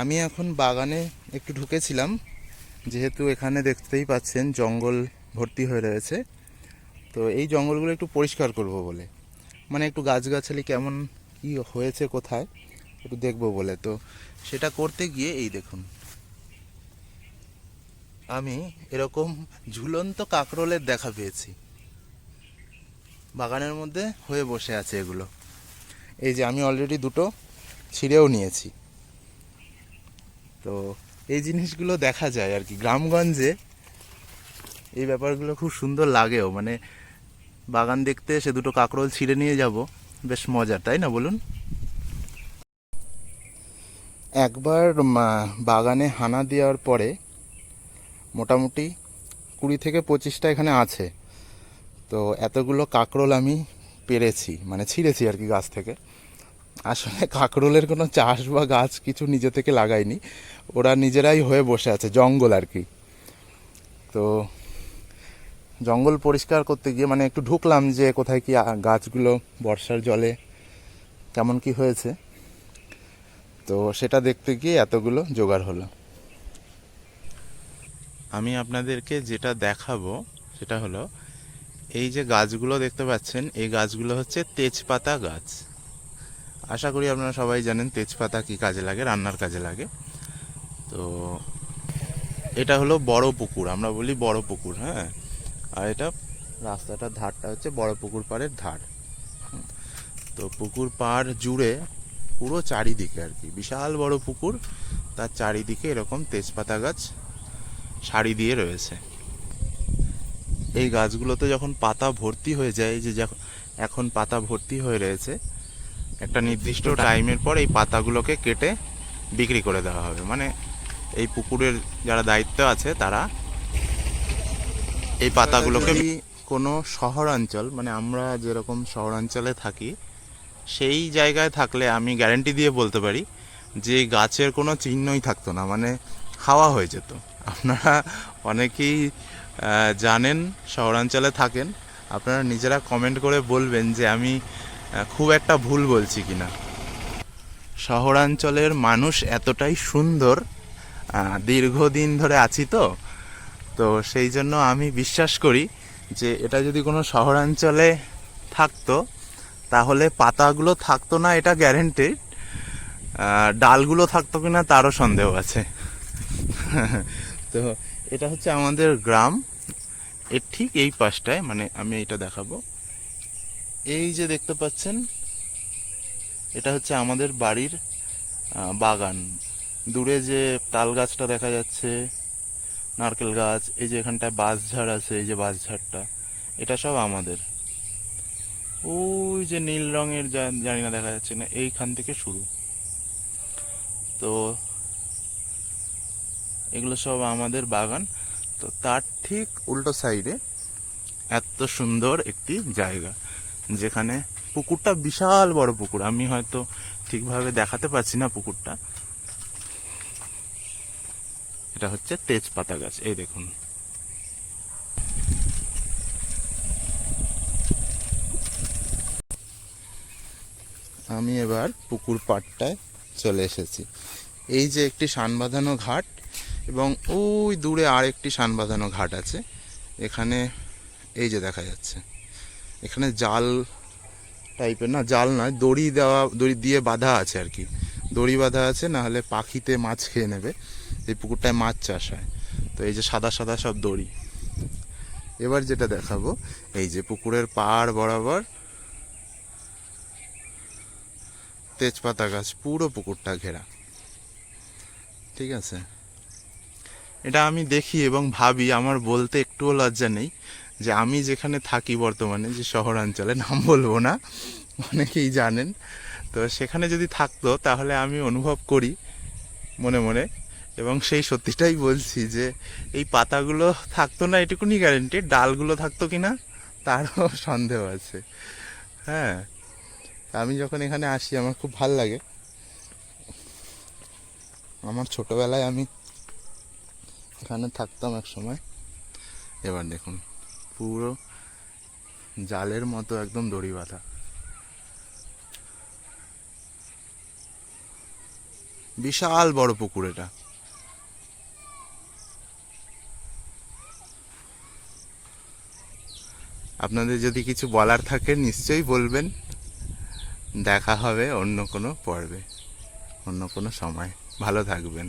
আমি এখন বাগানে একটু ঢুকেছিলাম, যেহেতু এখানে দেখতেই পাচ্ছেন জঙ্গল ভর্তি হয়ে রয়েছে। তো এই জঙ্গলগুলো একটু পরিষ্কার করব বলে। মানে একটু গাছগাছালি কেমন কি হয়েছে কোথায়, একটু দেখব বলে। তো সেটা করতে গিয়ে এই দেখুন। আমি এরকম ঝুলন্ত কাকরোলের দেখা পেয়েছি। বাগানের মধ্যে হয়ে বসে আছে এগুলো। এই যে আমি অলরেডি দুটো ছিঁড়েও নিয়েছি। তো এই জিনিসগুলো দেখা যায় আর কি। গ্রামগঞ্জে এই ব্যাপারগুলো খুব সুন্দর লাগেও। মানে বাগান দেখতে এসে দুটো কাকরোল ছিঁড়ে নিয়ে যাব। বেশ মজার তাই না বলুন? একবার বাগানে হানা দেওয়ার পরে মোটামুটি কুড়ি থেকে পঁচিশটা এখানে আছে। তো এতগুলো কাকরোল আমি পেরেছি মানে ছিঁড়েছি আর কি গাছ থেকে। আসলে কাকরোলের কোনো চাষ বা গাছ কিছু নিজে থেকে লাগাইনি। ওরা নিজেরাই হয়ে বসে আছে, জঙ্গল আর কি। তো জঙ্গল পরিষ্কার করতে গিয়ে মানে একটু ঢুকলাম যে কোথায় কি গাছগুলো বর্ষার জলে কেমন কি হয়েছে। তো সেটা দেখতে গিয়ে এতগুলো জোগাড় হলো। আমি আপনাদেরকে যেটা দেখাবো সেটা হলো, এই যে গাছগুলো দেখতে পাচ্ছেন, এই গাছগুলো হচ্ছে তেজপাতা গাছ। আশা করি আপনারা সবাই জানেন তেজপাতা কি কাজে লাগে, রান্নার কাজে লাগে। তো এটা হলো বড় পুকুর, আমরা বলি বড় পুকুর হ্যাঁ? আর এটা রাস্তাটার ধারটা হচ্ছে বড় পুকুর পাড়ের ধার। তো পুকুর পাড় জুড়ে পুরো চারিদিকে আর কি, বিশাল বড় পুকুর, তার চারিদিকে এরকম তেজপাতা গাছ সারি দিয়ে রয়েছে। এই গাছগুলোতে যখন পাতা ভর্তি হয়ে যায় যে এখন পাতা ভর্তি হয়ে রয়েছে একটা নির্দিষ্ট টাইমের পর এই পাতাগুলোকে কেটে বিক্রি করে দেওয়া হবে। মানে এই পুকুরের যারা দায়িত্ব আছে তারা এই পাতাগুলোকে কোনো শহরাঞ্চল মানে আমরা যেরকম শহরাঞ্চলে থাকি সেই জায়গায় থাকলে আমি গ্যারান্টি দিয়ে বলতে পারি যে গাছের কোনো চিহ্নই থাকতো না মানে হাওয়া হয়ে যেত। আপনারা অনেকেই জানেন শহরাঞ্চলে থাকেন আপনারা নিজেরা কমেন্ট করে বলবেন যে আমি খুব একটা ভুল বলছি কি না শহরাঞ্চলের মানুষ এতটাই সুন্দর দীর্ঘদিন ধরে আছি তো তো সেই জন্য আমি বিশ্বাস করি যে এটা যদি কোনো শহরাঞ্চলে থাকতো, তাহলে পাতাগুলো থাকতো না, এটা গ্যারেন্টেড ডালগুলো থাকতো কি না তারও সন্দেহ আছে। তো এটা হচ্ছে আমাদের গ্রাম, এর ঠিক এই পাশটায় মানে আমি এটা দেখাবো। এই যে দেখতে পাচ্ছেন, এটা হচ্ছে আমাদের বাড়ির বাগান। দূরে যে তাল গাছটা দেখা যাচ্ছে, নারকেল গাছ, এই যে এখানটায় বাঁশঝাড় আছে, এই যে বাঁশঝাড়টা এটা সব আমাদের। ওই যে নীল রঙের জানি না দেখা যাচ্ছে না এইখান থেকে শুরু। তো এগুলো সব আমাদের বাগান। তো তার ঠিক উল্টো সাইডে এত সুন্দর একটি জায়গা। যেখানে পুকুরটা বিশাল বড় পুকুর। আমি হয়তো ঠিকভাবে দেখাতে পারছি না পুকুরটা। এটা হচ্ছে তেজপাতা গাছ, এই দেখুন। আমি এবার পুকুর পাড়টায় চলে এসেছি। এই যে একটি সান বাঁধানো ঘাট এবং ওই দূরে আর একটি সান বাঁধানো ঘাট আছে। এখানে এই যে দেখা যাচ্ছে। এখানে জাল টাইপের না, জাল নয়, দড়ি দেওয়া, দড়ি দিয়ে বাঁধা আছে আর কি। দড়ি বাঁধা আছে, না হলে পাখিতে মাছ খেয়ে নেবে। এই পুকুরটায় মাছ চাষ হয়। তো এই যে সাদা সাদা সব দড়ি। এবার যেটা দেখাবো, এই যে পুকুরের পাড় বরাবর তেজপাতা গাছ, পুরো পুকুরটা ঘেরা। ঠিক আছে? এটা আমি দেখি এবং ভাবি, আমার বলতে একটুও লজ্জা নেই। যে আমি যেখানে থাকি বর্তমানে, যে শহরাঞ্চলে, নাম বলব না, অনেকেই জানেন। তো সেখানে যদি থাকতো, তাহলে আমি অনুভব করি মনে মনে। এবং সেই সত্যিটাই বলছি যে, এই পাতাগুলো থাকতো না, এটুকুনি গ্যারেন্টি ডালগুলো থাকতো কি না তারও সন্দেহ আছে। হ্যাঁ আমি যখন এখানে আসি, আমার খুব ভালো লাগে। আমার ছোটবেলায় আমি এখানে থাকতাম এক সময়। এবার দেখুন। পুরো জালের মতো একদম দড়ি বাঁধা। বিশাল বড় পুকুর এটা। আপনাদের যদি কিছু বলার থাকে, নিশ্চয়ই বলবেন। দেখা হবে অন্য কোনো পর্বে, অন্য কোনো সময়। ভালো থাকবেন।